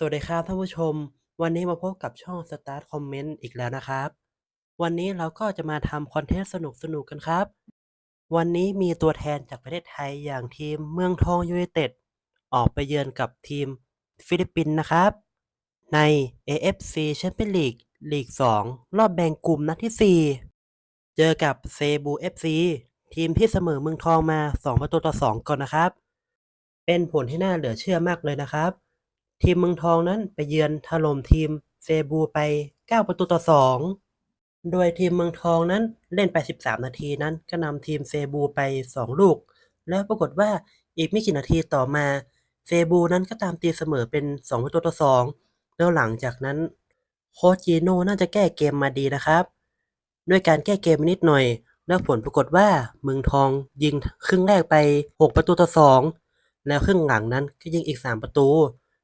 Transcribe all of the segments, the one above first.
สวัสดีครับท่านผู้ชม วันนี้มาพบกับช่อง Start Comment อีกแล้วนะครับ วันนี้เราก็จะมาทำคอนเทนต์สนุกๆกันครับ วันนี้มีตัวแทนจากประเทศไทยอย่างทีมเมืองทองยูไนเต็ดออกไปเยือนกับทีมฟิลิปปินส์นะครับ ใน AFC Champions League ลีก 2 รอบแบ่งกลุ่มนัดที่ 4 เจอกับเซบู FC ทีมที่เสมอเมืองทองมา 2 ประตูต่อ 2 ก่อนนะครับ เป็นผลที่น่าเหลือเชื่อมากเลยนะครับ ทีมเมืองทองนั้นไปเยือนถล่มทีมเซบูไป 9 ประตูต่อ 2 โดยทีมเมืองทองนั้นเล่นไป 13 นาทีนั้น ก็นำทีมเซบูไป 2 ลูก แล้วปรากฏว่าอีกไม่กี่นาทีต่อมา เซบูนั้นก็ตามตีเสมอเป็น 2 ประตูต่อ 2 แล้วหลังจากนั้นโคจีโน่น่าจะแก้เกมมาดีนะครับ ด้วยการแก้เกมนิดหน่อย แล้วผลปรากฏว่าเมืองทองยิงครึ่งแรกไป 6 ประตูต่อ 2 แล้วครึ่งหลังนั้นก็ยิงอีก 3 ประตู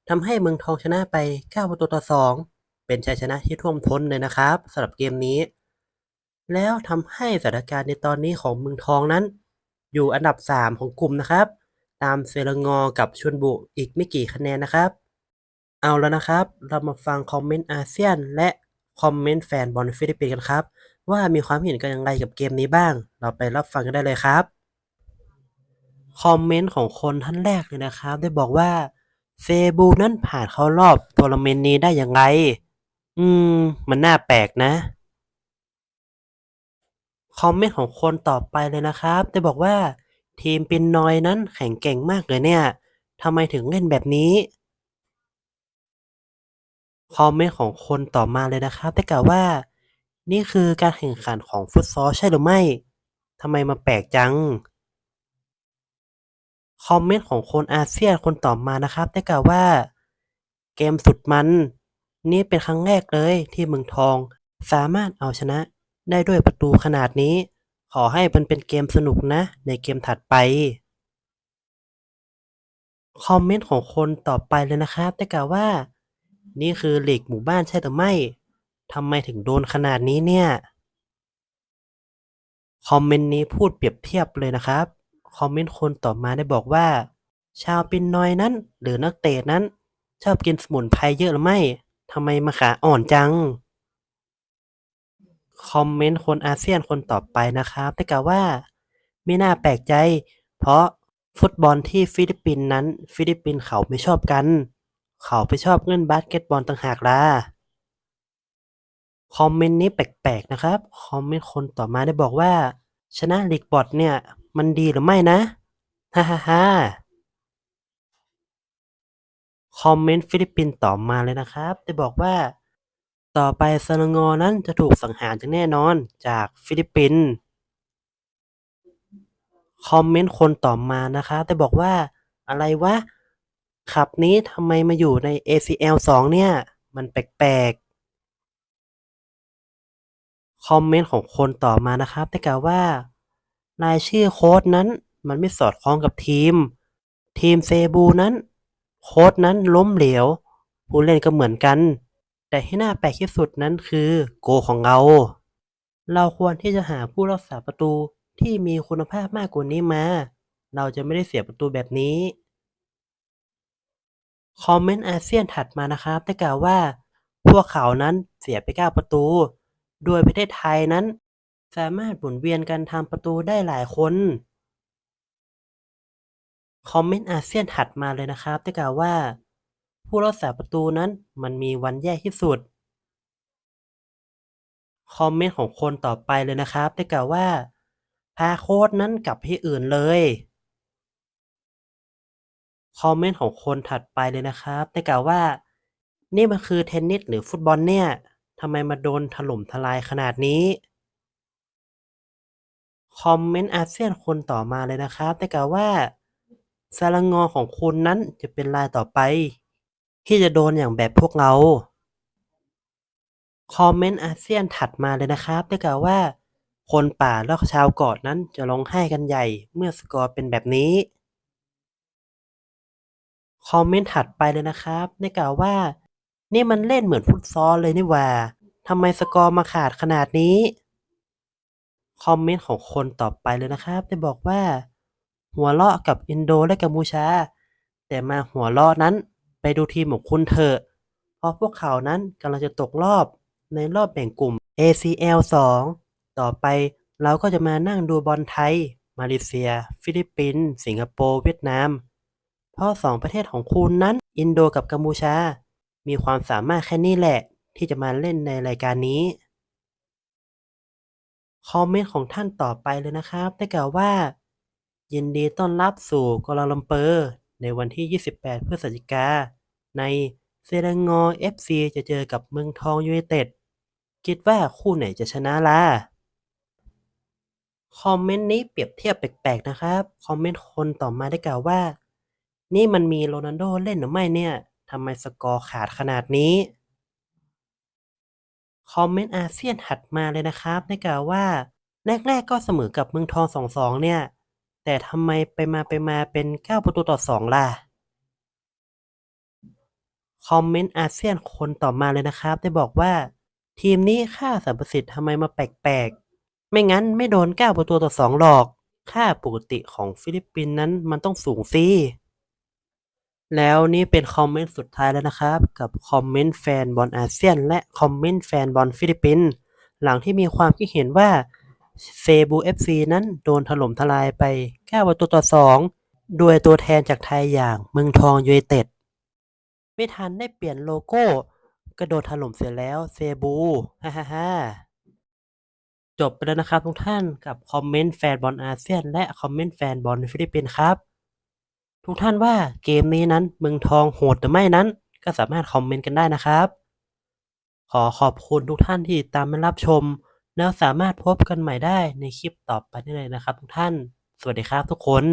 ทำให้เมืองทองชนะไป 9 ประตูต่อ 2 เป็นชัยชนะที่ท่วมท้นเลยนะครับสำหรับเกมนี้ แล้วทำให้สถานการณ์ในตอนนี้ของเมืองทองนั้น อยู่อันดับ 3 ของกลุ่มนะครับ ตามเซรงอกับชวนบุอีกไม่กี่คะแนนนะครับ เอาแล้วนะครับ เรามาฟังคอมเมนต์อาเซียน และคอมเมนต์แฟนบอลฟิลิปปินส์กันครับว่ามีความเห็นกันอย่างไรกับเกมนี้บ้าง เราไปรับฟังกันได้เลยครับ คอมเมนต์ของคนท่านแรกเลยนะครับ ได้บอกว่า เซบูนั้นผ่านเข้ารอบทัวร์นาเมนต์นี้ได้อย่างไร อืม มันน่าแปลกนะ คอมเมนต์ของคนต่อไปเลยนะครับ ได้บอกว่า ทีมปินนอยนั้นแข็งเก่งมากเลยเนี่ยทำไมถึงเล่นแบบนี้ คอมเมนต์ของคนต่อมาเลยนะครับ ได้กล่าวว่า นี่คือการแข่งขันของฟุตซอลใช่หรือไม่ทำไมมาแปลกจัง คอมเมนต์ของคนอาเซียนคนต่อมานะครับ ได้กล่าวว่า เกมสุดมัน นี่เป็นครั้งแรกเลยที่เมืองทอง สามารถเอาชนะได้ด้วยประตูขนาดนี้ ขอให้มันเป็นเกมสนุกนะ ในเกมถัดไปคอมเมนต์ของคนต่อไปเลยนะครับได้กล่าวว่า นี่คือหลีกหมู่บ้านใช่หรือไม่ทำไมถึงโดนขนาดนี้เนี่ย คอมเมนต์นี้พูดเปรียบเทียบเลยนะครับ คอมเมนต์คนต่อมาได้บอกว่า ชาวปินนอยนั้น หรือนักเตะนั้น ชอบกินสมุนไพรเยอะหรือไม่ทำไมมาขาอ่อนจัง คอมเมนต์คนอาเซียนคนต่อไปนะครับได้กล่าวว่า ไม่น่าแปลกใจ เพราะฟุตบอลที่ฟิลิปปินส์นั้น ฟิลิปปินส์เขาไม่ชอบกัน เขาไปชอบเล่นบาสเกตบอลต่างหากล่ะคอมเมนต์นี้แปลกๆนะครับ คอมเมนต์คนต่อมาได้บอกว่า ชนะลีกบอทเนี่ย มันดีหรือไม่นะฮ่าฮ่าฮ่าคอมเมนต์ฟิลิปปินส์ต่อมาเลยนะครับ ได้บอกว่า ต่อไปซานงอนั้นจะถูกสังหารอย่างแน่นอนจากฟิลิปปินส์คอมเมนต์คนต่อมานะครับได้บอกว่าอะไรวะขับนี้ทำไมมาอยู่ใน ACL 2 เนี่ย มันแปลกๆ คอมเมนต์ของคนต่อมานะครับได้กล่าวว่า รายชื่อโค้ชนั้นมันไม่สอดคล้องกับทีม ทีมเซบูนั้น โค้ชนั้นล้มเหลว ผู้เล่นก็เหมือนกัน แต่ที่น่าแปลกที่สุดนั้นคือโกของเรา เราควรที่จะหาผู้รักษาประตูที่มีคุณภาพมากกว่านี้มา เราจะไม่ได้เสียประตูแบบนี้คอมเมนต์อาเซียนถัดมานะครับได้กล่าวว่า พวกเขานั้นเสียไป 9 ประตู โดยประเทศไทยนั้น สามารถหมุนเวียนกันทำประตูได้หลายคนคอมเมนต์อาเซียนถัดมาเลยนะครับได้กล่าวว่า ผู้รักษาประตูนั้นมันมีวันแย่ที่สุด คอมเมนต์ของคนต่อไปเลยนะครับได้กล่าวว่า พาโค้ชนั้นกลับที่อื่นเลย คอมเมนต์ของคนถัดไปเลยนะครับได้กล่าวว่า นี่มันคือเทนนิสหรือฟุตบอลเนี่ยทำไมมาโดนถล่มทลายขนาดนี้ คอมเมนต์อาเซียนคนต่อมาเลยนะครับได้กล่าวว่าซารงอของคุณนั้นจะเป็นรายต่อไป ที่จะโดนอย่างแบบพวกเรา คอมเมนต์อาเซียนถัดมาเลยนะครับได้กล่าวว่า คนป่าและชาวเกาะนั้นจะร้องไห้กันใหญ่เมื่อสกอร์เป็นแบบนี้ คอมเมนต์ถัดไปเลยนะครับได้กล่าวว่า นี่มันเล่นเหมือนฟุตซอลเลยนี่ว่าทำไมสกอร์มาขาดขนาดนี้ คอมเมนต์ของคนต่อไปเลยนะครับ ได้บอกว่า หัวเราะกับอินโดและกัมพูชา แต่มาหัวเราะนั้นไปดูทีมของคุณเถอะเพราะพวกเขานั้นกำลังจะตกรอบในรอบแบ่งกลุ่ม ACL 2 ต่อไปเราก็จะมานั่งดูบอลไทย มาเลเซีย ฟิลิปปินส์สิงคโปร์เวียดนาม เพราะสองประเทศของคุณนั้น อินโดกับกัมพูชา มีความสามารถแค่นี้แหละ ที่จะมาเล่นในรายการนี้ คอมเมนต์ของท่านต่อไปเลยนะครับ ได้กล่าวว่า ยินดีต้อนรับสู่กัวลาลัมเปอร์ ในวันที่ 28 พฤศจิกา ในเซเลงงอร์ FC จะเจอกับเมืองทองยูไนเต็ด คิดว่าคู่ไหนจะชนะล่ะ คอมเมนต์นี้เปรียบเทียบแปลกๆนะครับ คอมเมนต์คนต่อมาได้กล่าวว่า นี่มันมีโรนัลโดเล่นหรือไม่เนี่ยทำไมสกอร์ขาดขนาดนี้ คอมเมนต์อาเซียนถัดมาเลยนะครับ ได้กล่าวว่าแรกๆก็เสมอกับเมืองทอง2-2เนี่ย แต่ทำไมไปมาไปมาเป็น9ประตูต่อ2ล่ะ คอมเมนต์อาเซียนคนต่อมาเลยนะครับ ได้บอกว่า ทีมนี้ค่าสรรพสิทธิ์ทำไมมาแปลกๆ ไม่งั้นไม่โดน9ประตูต่อ2หรอก ค่าปกติของฟิลิปปินส์นั้นมันต้องสูงสิ แล้วนี่เป็นคอมเมนต์สุดท้ายแล้วนะครับ กับคอมเมนต์แฟนบอลอาเซียน และคอมเมนต์แฟนบอลฟิลิปปินส์หลังที่มีความคิดเห็นว่าเซบูเอฟซีนั้นโดนถล่มทลายไป9ประตูต่อ 2 โดยตัวแทนจากไทยอย่างเมืองทองยูไนเต็ด ไม่ทันได้เปลี่ยนโลโก้ก็โดนถล่มเสียแล้วเซบูฮ่าฮ่าฮ่าจบไปแล้วนะครับทุกท่านกับคอมเมนต์แฟนบอลอาเซียน และคอมเมนต์แฟนบอลฟิลิปปินส์ครับ ทุกท่านว่าเกมนี้นั้นเมืองทองโหดหรือไม่นั้น ก็สามารถคอมเมนต์กันได้นะครับ ขอขอบคุณทุกท่านที่ติดตามและรับชม แล้วสามารถพบกันใหม่ได้ในคลิปต่อไปได้เลยนะครับ ทุกท่าน สวัสดีครับทุกคน